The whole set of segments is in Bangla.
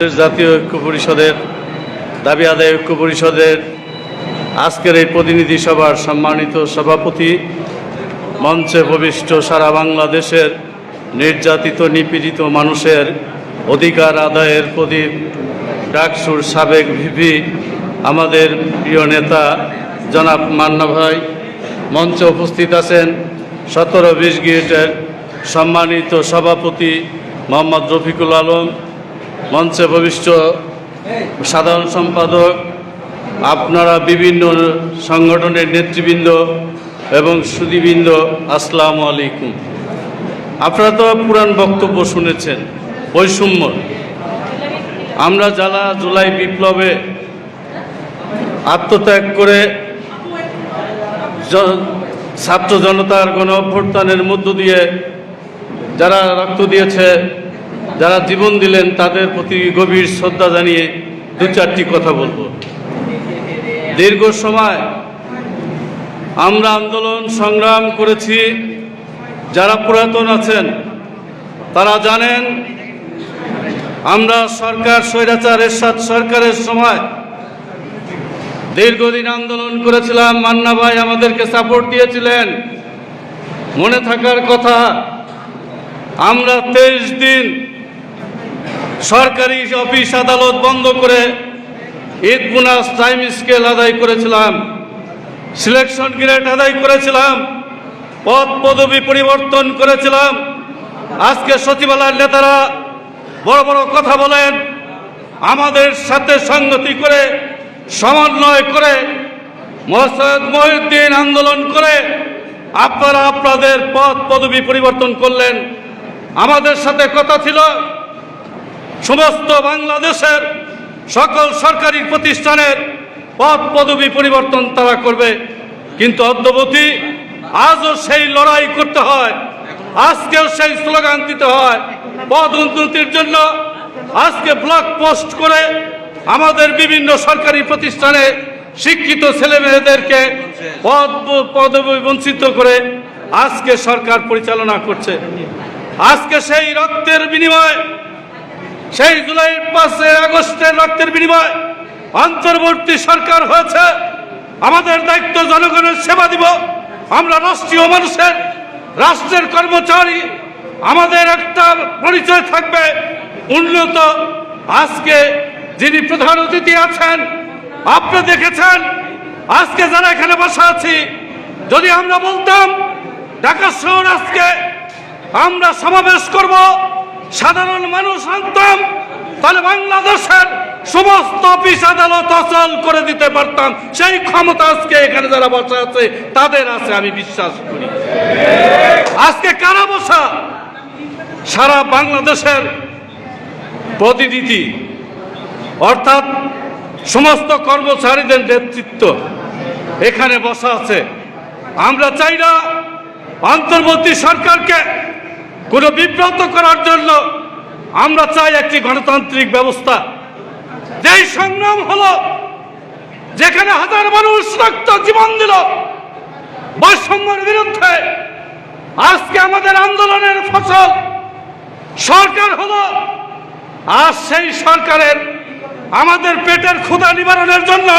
জাতীয় ঐক্য পরিষদের দাবি আদায় ঐক্য পরিষদের আজকের এই প্রতিনিধি সভার সম্মানিত সভাপতি মঞ্চে প্রবিষ্ট সারা বাংলাদেশের নির্যাতিত, নিপীড়িত মানুষের অধিকার আদায়ের প্রদীপ ডাকসুর সাবেক ভিপি, আমাদের প্রিয় নেতা জনাব মান্না ভাই মঞ্চে উপস্থিত আছেন সতেরো বিশ গেটের সম্মানিত সভাপতি মোহাম্মদ রফিকুল আলম মঞ্চে ভবিষ্য সাধারণ সম্পাদক, আপনারা বিভিন্ন সংগঠনের নেতৃবৃন্দ এবং সুদীবৃন্দ আসসালামু আলাইকুম। আপনারা তো পুরাণ বক্তব্য শুনেছেন, বৈষম্য। আমরা যারা জুলাই বিপ্লবে আত্মত্যাগ করে ছাত্র জনতার গণ অভ্যুত্থানের মধ্য দিয়ে যারা রক্ত দিয়েছে যারা জীবন দিলেন, তাদের প্রতি গভীর শ্রদ্ধা জানিয়ে দু চারটি কথা বলব। দীর্ঘ সময় আমরা আন্দোলন সংগ্রাম করেছি। যারা পুরাতন আছেন, তারা জানেন, আমরা সরকার, স্বৈরাচার, এরশাদ সরকারের সময় দীর্ঘদিন আন্দোলন করেছিলাম। মান্না ভাই আমাদেরকে সাপোর্ট দিয়েছিলেন। মনে থাকার কথা, আমরা তেইশ দিন সরকারি অফিস আদালত বন্ধ করে ঈদ বোনাস টাইম স্কেল আদায় করেছিলাম, সিলেকশন গ্রেড আদায় করেছিলাম, পদ পদবি পরিবর্তন করেছিলাম। আজকে সচিবালয়ের নেতারা বড় বড় কথা বলেন, আমাদের সাথে সঙ্গতি করে, সমন্বয় করে মোহাম্মদ মহিউদ্দিন আন্দোলন করে আপনারা আপনাদের পদ পদবি পরিবর্তন করলেন। আমাদের সাথে কথা ছিল। সমস্ত বাংলাদেশের সকল সরকারি প্রতিষ্ঠানের পদ পদবি পরিবর্তন তারা করবে। কিন্তু অদ্যবধি আজও সেই লড়াই করতে হয়, আজকেও সেই স্লোগান দিতে হয়, পদ উন্নতির জন্য আজকে ব্লক পোস্ট করে আমাদের বিভিন্ন সরকারি প্রতিষ্ঠানে শিক্ষিত ছেলে মেয়েদেরকে পদ পদবি বঞ্চিত করে আজকে সরকার পরিচালনা করছে। আজকে সেই রক্তের বিনিময় সেই জুলাই পাঁচে আগস্টের রক্তের বিনিময় অন্তর্বর্তী সরকার হয়েছে। আমাদের দায়িত্ব জনগণের সেবা দিব। আমরা রাষ্ট্রীয় মানুষের, রাষ্ট্রের কর্মচারী, আমাদের একটা পরিচয় থাকবে। উন্নত। আজকে যিনি প্রধান অতিথি আছেন, আপনি দেখেছেন, আজকে যারা এখানে বসা আছি, যদি আমরা বলতাম, ঢাকা শহর আজকে আমরা সমাবেশ করব। সাধারণ মানুষ আনতাম, তাহলে বাংলাদেশের সমস্ত অফিস আদালত অচল করে দিতে পারতাম। সেই ক্ষমতা আজকে এখানে যারা বসা আছে, তাদের আছে, আমি বিশ্বাস করি। আজকে কারা বসা? সারা বাংলাদেশের প্রতিনিধি, অর্থাৎ সমস্ত কর্মচারীদের নেতৃত্ব এখানে বসা আছে। আমরা চাই না, অন্তর্বর্তী সরকারকে কোনো বিব্রত করার জন্য আমরা চাই একটি গণতান্ত্রিক ব্যবস্থা। যেই সংগ্রাম হলো, যেখানে হাজার মানুষ রক্ত জীবন দিল বৈষম্যের বিরুদ্ধে, আজকে আমাদের আন্দোলনের ফসল সরকার হলো, আর সেই সরকারের আমাদের পেটের ক্ষুধা নিবারণের জন্য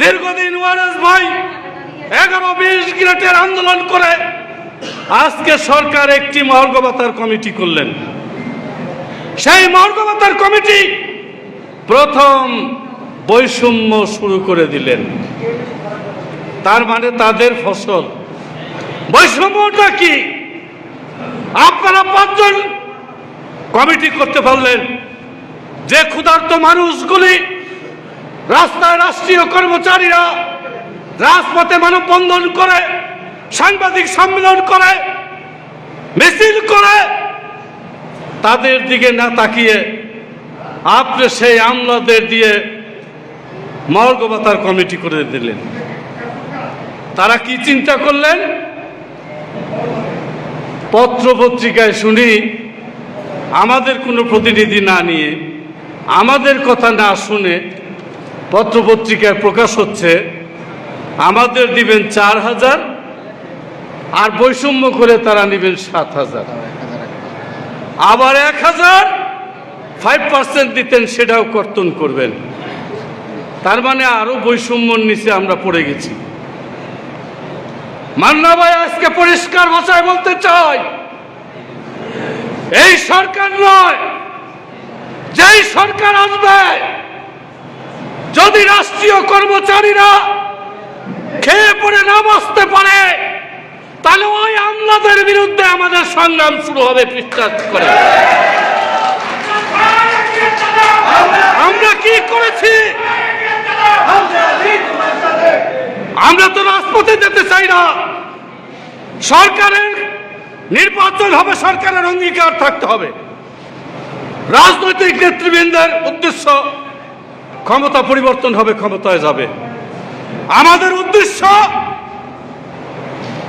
দীর্ঘদিন ওয়ারেস ভাই এগারো বিশ গ্রেটের আন্দোলন করে আজকে সরকার একটি মর্গবতার কমিটি করলেন। সেই মর্গবতার কমিটি প্রথম বৈষম্য শুরু করে দিলেন। তার মানে তাদের ফসল। বৈষম্যটা কি? আপনারা পাঁচজন কমিটি করতে পারলেন। যে ক্ষুধার্ত মানুষগুলি রাস্তায় রাষ্ট্রীয় কর্মচারীরা রাজপথে মানববন্ধন করে সাংবাদিক সম্মেলন করে, মিছিল করে, তাদের দিকে না তাকিয়ে আপনি সেই আমলাদের দিয়ে মর্গবতার কমিটি করে দিলেন। তারা কি চিন্তা করলেন? পত্র পত্রিকায় শুনি, আমাদের কোনো প্রতিনিধি না নিয়ে, আমাদের কথা না শুনে পত্র পত্রিকায় প্রকাশ হচ্ছে, আমাদের দিবেন চার হাজার আর বৈষম্য করে তারা নেবেন সাত হাজার। আবার এক হাজার ফাইভ পার্সেন্ট দিতেন, সেটাও কর্তন করবেন। তার মানে আরও বৈষম্যর নিচে আমরা পড়ে গেছি। মান্না ভাই আজকে পরিষ্কার ভাষায় বলতে চাই, এই সরকার নয়, যেই সরকার আসবে, যদি রাষ্ট্রীয় কর্মচারীরা খেয়ে পড়ে না বসতে পারে তাহলে ওই আমলাদের বিরুদ্ধে আমাদের সংগ্রাম শুরু হবে বিশ্বাস করে। আমরা কি করেছি? আমরা তো রাজপথে যেতে চাই না। সরকারের নির্বাচন হবে, সরকারের অঙ্গীকার থাকতে হবে। রাজনৈতিক নেতৃবৃন্দের উদ্দেশ্য ক্ষমতা পরিবর্তন হবে, ক্ষমতায় যাবে। আমাদের উদ্দেশ্য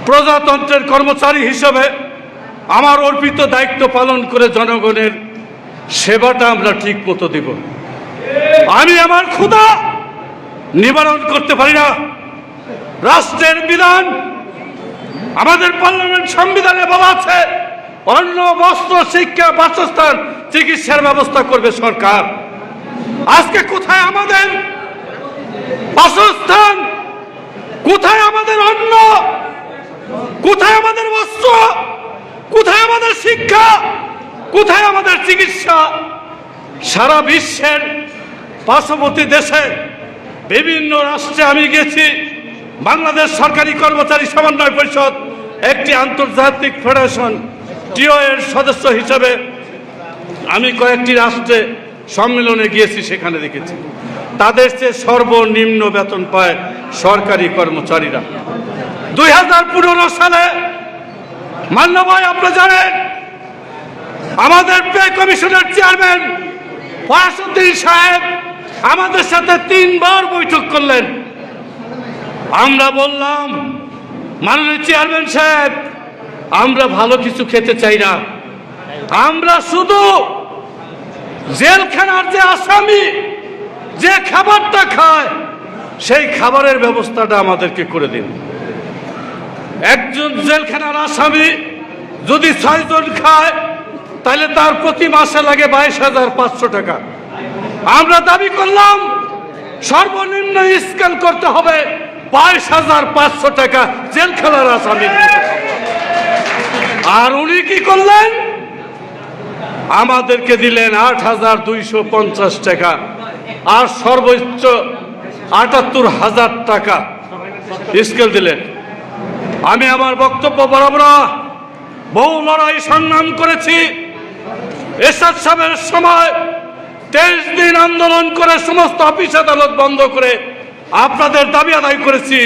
প্রজাতন্ত্রের কর্মচারী হিসেবে আমার অর্পিত দায়িত্ব পালন করে জনগণের সেবাটা আমরা ঠিক মতো দিব। আমি আমার ক্ষুধা নিবারণ করতে পারি না। রাষ্ট্রের বিধান আমাদের পার্লামেন্ট সংবিধানে বলা আছে, অন্ন, বস্ত্র, শিক্ষা, বাসস্থান, চিকিৎসার ব্যবস্থা করবে সরকার। আজকে কোথায় আমাদের বাসস্থান? কোথায় আমাদের অন্ন? কোথায় আমাদের বস্ত্র? কোথায় আমাদের শিক্ষা? কোথায় আমাদের চিকিৎসা? সারা বিশ্বের পার্শ্ববর্তী দেশে বিভিন্ন রাষ্ট্রে আমি গেছি। বাংলাদেশ সরকারি কর্মচারী সমন্বয় পরিষদ, একটি আন্তর্জাতিক ফেডারেশন, টিও এর সদস্য হিসেবে আমি কয়েকটি রাষ্ট্রে সম্মেলনে গিয়েছি, সেখানে দেখেছি। তাদের চেয়ে সর্বনিম্ন বেতন পায় সরকারি কর্মচারীরা। দুই হাজার পনেরো সালে মান্য ভাই আপনারা জানেন, আমাদের পে কমিশনের চেয়ারম্যান ফয়াসুদ্দিন সাহেব আমাদের সাথে তিনবার বৈঠক করলেন। আমরা বললাম, মাননীয় চেয়ারম্যান সাহেব, আমরা ভালো কিছু খেতে চাই না। আমরা শুধু জেলখানার যে আসামি, যে খাবারটা খায়, সেই খাবারের ব্যবস্থাটা আমাদেরকে করে দিন। একজন জেলখানার আসামি যদি ছয়জন খায়, তাহলে তার প্রতি মাসে লাগে বাইশ হাজার পাঁচশো টাকা। আমরা দাবি করলাম, সর্বনিম্ন স্কেল করতে হবে বাইশ হাজার পাঁচশো টাকা জেলখানার আসামি। আর উনি কি করলেন? আমাদেরকে দিলেন আট হাজার দুইশো পঞ্চাশ টাকা আর সর্বোচ্চ আটাত্তর হাজার টাকা স্কেল দিলেন। আমি আমার বক্তব্য বরাবর বহু লড়াই সংগ্রাম করেছি। এরশাদ সাহেবের সময় তেইশ দিন আন্দোলন করে সমস্ত অফিস আদালত বন্ধ করে আপনাদের দাবি আদায় করেছি।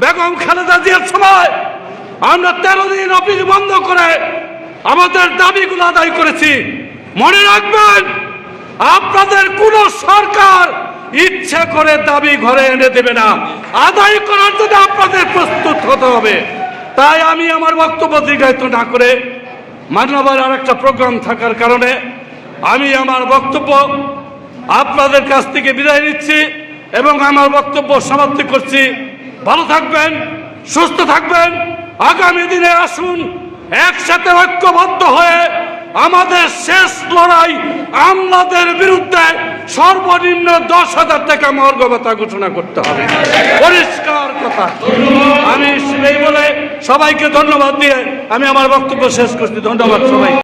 বেগম খালেদা জিয়ার সময় আমরা তেরো দিন অফিস বন্ধ করে আমাদের দাবিগুলো আদায় করেছি। মনে রাখবেন, আপনাদের কোন সরকার ইচ্ছে করে দাবি ঘরে এনে দেবে না। আদায় করার জন্য আপনাদের প্রস্তুত হতে হবে। তাই আমি আমার বক্তব্য দীর্ঘায়িত না করে মানবার আর একটা প্রোগ্রাম থাকার কারণে আমি আমার বক্তব্য আপনাদের কাছ থেকে বিদায় নিচ্ছি এবং আমার বক্তব্য সমাপ্তি করছি। ভালো থাকবেন, সুস্থ থাকবেন, আগামী দিনে আসুন, একসাথে ঐক্যবদ্ধ হয়ে আমাদের শেষ লড়াই আমলাদের বিরুদ্ধে সর্বনিম্ন দশ হাজার টাকা মর্গ ভাতা ঘোষণা করতে হবে। পরিষ্কার কথা। আমি বলে সবাইকে ধন্যবাদ দিয়ে আমি আমার বক্তব্য শেষ করছি। ধন্যবাদ সবাই